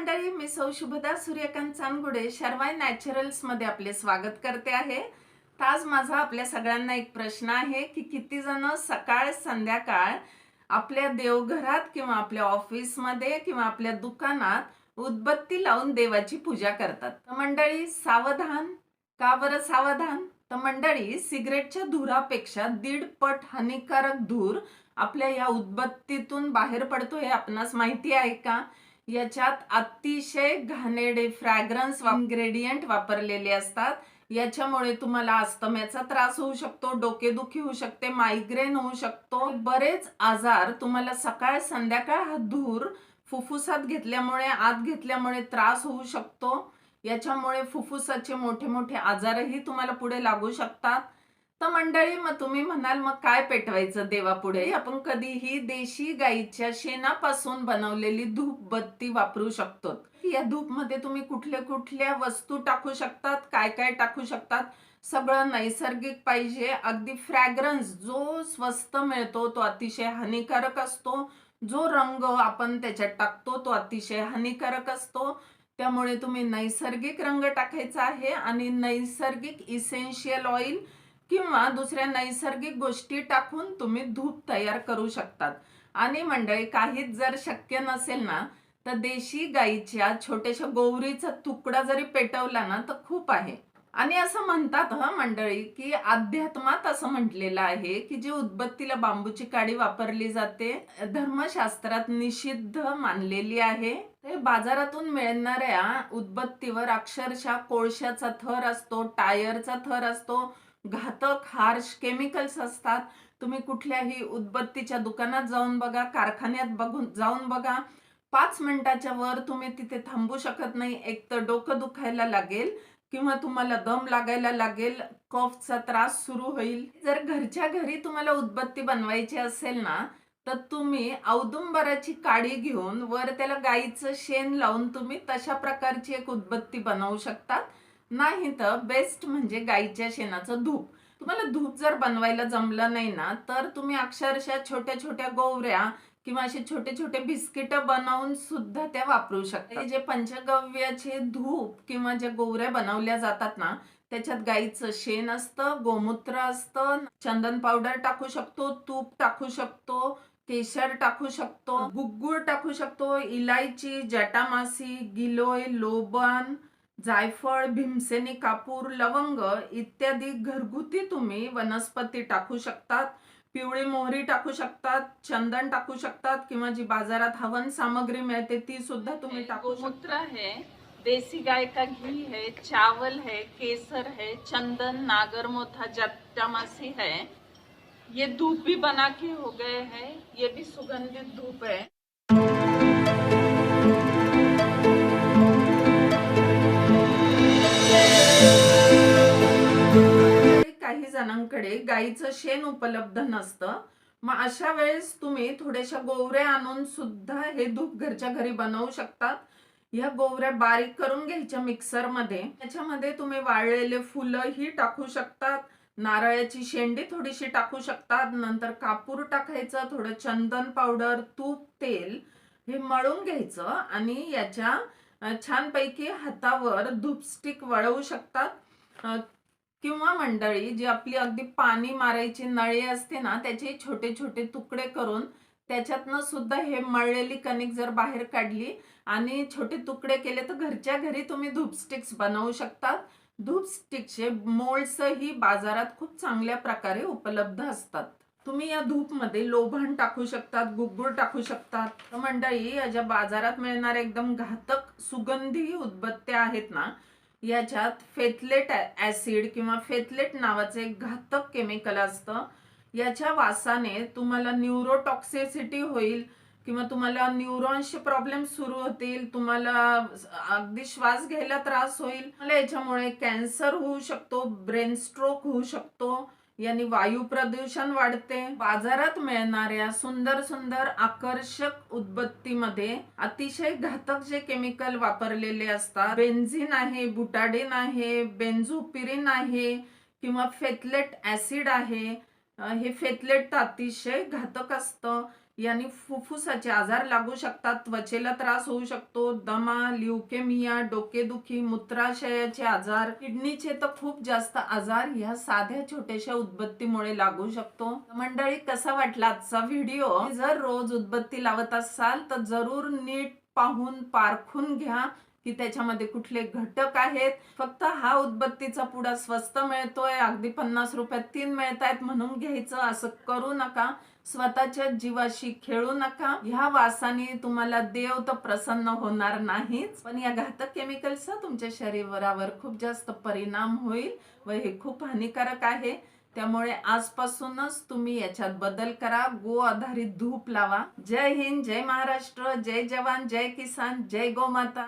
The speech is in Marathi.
मंडळी मी सौ शुभदा सूर्यकांत चांदगुडे शर्वाय नॅचरल्समध्ये आपले स्वागत करते आहे. तर आज माझा आपल्या सगळ्यांना एक प्रश्न आहे की किती जण सकाळ संध्याकाळ आपल्या देवघरात किंवा आपल्या ऑफिसमध्ये किंवा आपल्या दुकानात उदबत्ती लावून देवाची पूजा करतात. तर मंडळी सावधान का बरं सावधान? तर मंडळी सिगरेटच्या धुरापेक्षा दीड पट हानिकारक धूर आपल्या या उदबत्तीतून बाहेर पडतो हे आपणास माहिती आहे का? याच्यात अतिशय घाणेडे फ्रॅग्रन्स इन्ग्रेडियंट वापरलेले असतात. याच्यामुळे तुम्हाला अस्तम्याचा त्रास होऊ शकतो डोकेदुखी होऊ शकते मायग्रेन होऊ शकतो. बरेच आजार तुम्हाला सकाळ संध्याकाळ हा धूर फुफ्फुसात घेतल्यामुळे आत घेतल्यामुळे त्रास होऊ शकतो. याच्यामुळे फुफ्फुसाचे मोठे मोठे आजारही तुम्हाला पुढे लागू शकतात. तर मंडळी मग तुम्ही म्हणाल मग काय पेटवायचं देवापुढे? आपण कधीही देशी गाईच्या शेणापासून बनवलेली धूप बत्ती वापरू शकतो. या धूपमध्ये तुम्ही कुठल्या कुठल्या वस्तू टाकू शकतात? काय काय टाकू शकतात? सगळं नैसर्गिक पाहिजे. अगदी फ्रॅग्रन्स जो स्वस्त मिळतो तो अतिशय हानिकारक असतो. जो रंग आपण त्याच्यात टाकतो तो अतिशय हानिकारक असतो. त्यामुळे तुम्ही नैसर्गिक रंग टाकायचा आहे आणि नैसर्गिक इसेन्शियल ऑइल किंवा दुसऱ्या नैसर्गिक गोष्टी टाकून तुम्ही धूप तयार करू शकतात. आणि मंडळी काहीच जर शक्य नसेल ना तर देशी गाईच्या छोट्याशा गोवरीचा तुकडा जरी पेटवला ना तर खूप आहे. आणि असं म्हणतात ह मंडळी की अध्यात्मात असं म्हटलेलं आहे की जी उदबत्तीला बांबूची काडी वापरली जाते धर्मशास्त्रात निषिद्ध मानलेली आहे. ते बाजारातून मिळणाऱ्या उदबत्तीवर अक्षरशः कोळशाचा थर असतो टायरचा थर असतो घातक हार्श केमिकल्स असतात. तुम्ही कुठल्याही उदबत्तीच्या दुकानात जाऊन बघा कारखान्यात बघून जाऊन बघा. पाच मिनिटाच्या वर तुम्ही तिथे थांबू शकत नाही. एक तर डोकं दुखायला लागेल किंवा तुम्हाला दम लागायला लागेल. कफचा त्रास सुरू होईल. जर घरच्या घरी तुम्हाला उदबत्ती बनवायची असेल ना तर तुम्ही औदुंबराची काडी घेऊन वर त्याला गाईचं शेण लावून तुम्ही तशा प्रकारची एक उदबत्ती बनवू शकतात. नाही तर बेस्ट म्हणजे गाईच्या शेणाचं धूप. तुम्हाला धूप जर बनवायला जमलं नाही ना तर तुम्ही अक्षरशः छोट्या छोट्या गोवऱ्या किंवा असे छोटे छोटे बिस्किट बनवून सुद्धा त्या वापरू शकता. हे जे पंचगव्याचे धूप किंवा ज्या गोवऱ्या बनवल्या जातात ना त्याच्यात गाईचं शेण असतं गोमूत्र असतं चंदन पावडर टाकू शकतो तूप टाकू शकतो केशर टाकू शकतो गुग्गुळ टाकू शकतो इलायची जटामासी गिलोय लोबन जायफळ भीमसेनी कापूर लवंग इत्यादी घरगुती तुम्ही वनस्पती टाकू शकतात. पिवळी मोहरी टाकू शकतात चंदन टाकू शकतात किंवा जी बाजारात हवन सामग्री मिळते ती सुद्धा तुम्ही टाकू गोमूत्र है देसी गाय का घी है चावल है केसर है चंदन नागरमोथा जटामासी है ये धूप भी बना के हो गए हैं ये भी सुगंधित धूप है. जणांकडे गाईचं शेण उपलब्ध नसतं. मग अशा वेळेस तुम्ही थोड्याशा गोवऱ्या आणून सुद्धा हे धूप घरच्या घरी बनवू शकतात. ह्या गोवऱ्या बारीक करून घ्यायच्या मिक्सरमध्ये. त्याच्यामध्ये तुम्ही वाळलेले फुलंही टाकू शकतात. नारळाची शेंडी थोडीशी टाकू शकतात. नंतर कापूर टाकायचं थोडं चंदन पावडर तूप तेल हे मळून घ्यायचं आणि याच्या छानपैकी हातावर धूपस्टिक वळवू शकतात. किंवा मंडळी जी आपली अगदी पाणी मारायची नळी असते ना त्याचे छोटे छोटे तुकडे करून त्याच्यातनं सुद्धा हे मळलेली कणिक जर बाहेर काढली आणि छोटे तुकडे केले तर घरच्या घरी तुम्ही धूप स्टिक्स बनवू शकतात. धूप स्टिकचे मोल्ड्सही बाजारात खूप चांगल्या प्रकारे उपलब्ध असतात. तुम्ही या धूपमध्ये लोभण टाकू शकतात गुगुळ टाकू शकतात. मंडळी या ज्या बाजारात मिळणाऱ्या एकदम घातक सुगंधी उदबत्त्या आहेत ना याच्यात फेथलेट ॲसिड किंवा फेथलेट नावाचं एक घातक केमिकल असतं. याच्या वासाने तुम्हाला न्यूरोटॉक्सिसिटी होईल किंवा तुम्हाला न्यूरॉन्सचे प्रॉब्लेम सुरू होतील तुम्हाला अगदी श्वास घ्यायला त्रास होईल. मला याच्यामुळे कॅन्सर होऊ शकतो ब्रेन स्ट्रोक होऊ शकतो. यांनी वायू प्रदूषण वाढते. बाजारात मिळणाऱ्या सुंदर सुंदर आकर्षक उदबत्तीमध्ये अतिशय घातक जे केमिकल वापरलेले असतात. बेन्झिन आहे बुटाडिन आहे बेन्झोपिरिन आहे किंवा फेथलेट ऍसिड आहे. हे फेथलेट तर अतिशय घातक असतं. यांनी फुफ्फुसाचे आजार लागू शकतात त्वचेला त्रास होऊ शकतो दमा ल्युकेमिया डोकेदुखी मूत्राशयाचे आजार किडनीचे तर खूप जास्त आजार ह्या साध्या छोट्याशा उदबत्तीमुळे लागू शकतो. मंडळी कसा वाटला आजचा व्हिडिओ? जर रोज उदबत्ती लावत असाल तर जरूर नीट पाहून पारखून घ्या. की त्याच्यामध्ये कुठले घटक आहेत. फक्त हा उदबत्तीचा पुडा स्वस्त मिळतोय अगदी पन्नास रुपयात तीन मिळत आहेत म्हणून घ्यायचं असं करू नका. स्वतःच्या जीवाशी खेळू नका. ह्या वासाने तुम्हाला देव तर प्रसन्न होणार नाहीच. पण या घातक केमिकल्सचा तुमच्या शरीरावर खूप जास्त परिणाम होईल व हे खूप हानिकारक आहे. त्यामुळे आजपासूनच तुम्ही याच्यात बदल करा. गो आधारित धूप लावा. जय हिंद जय महाराष्ट्र जय जवान जय किसान जय गोमाता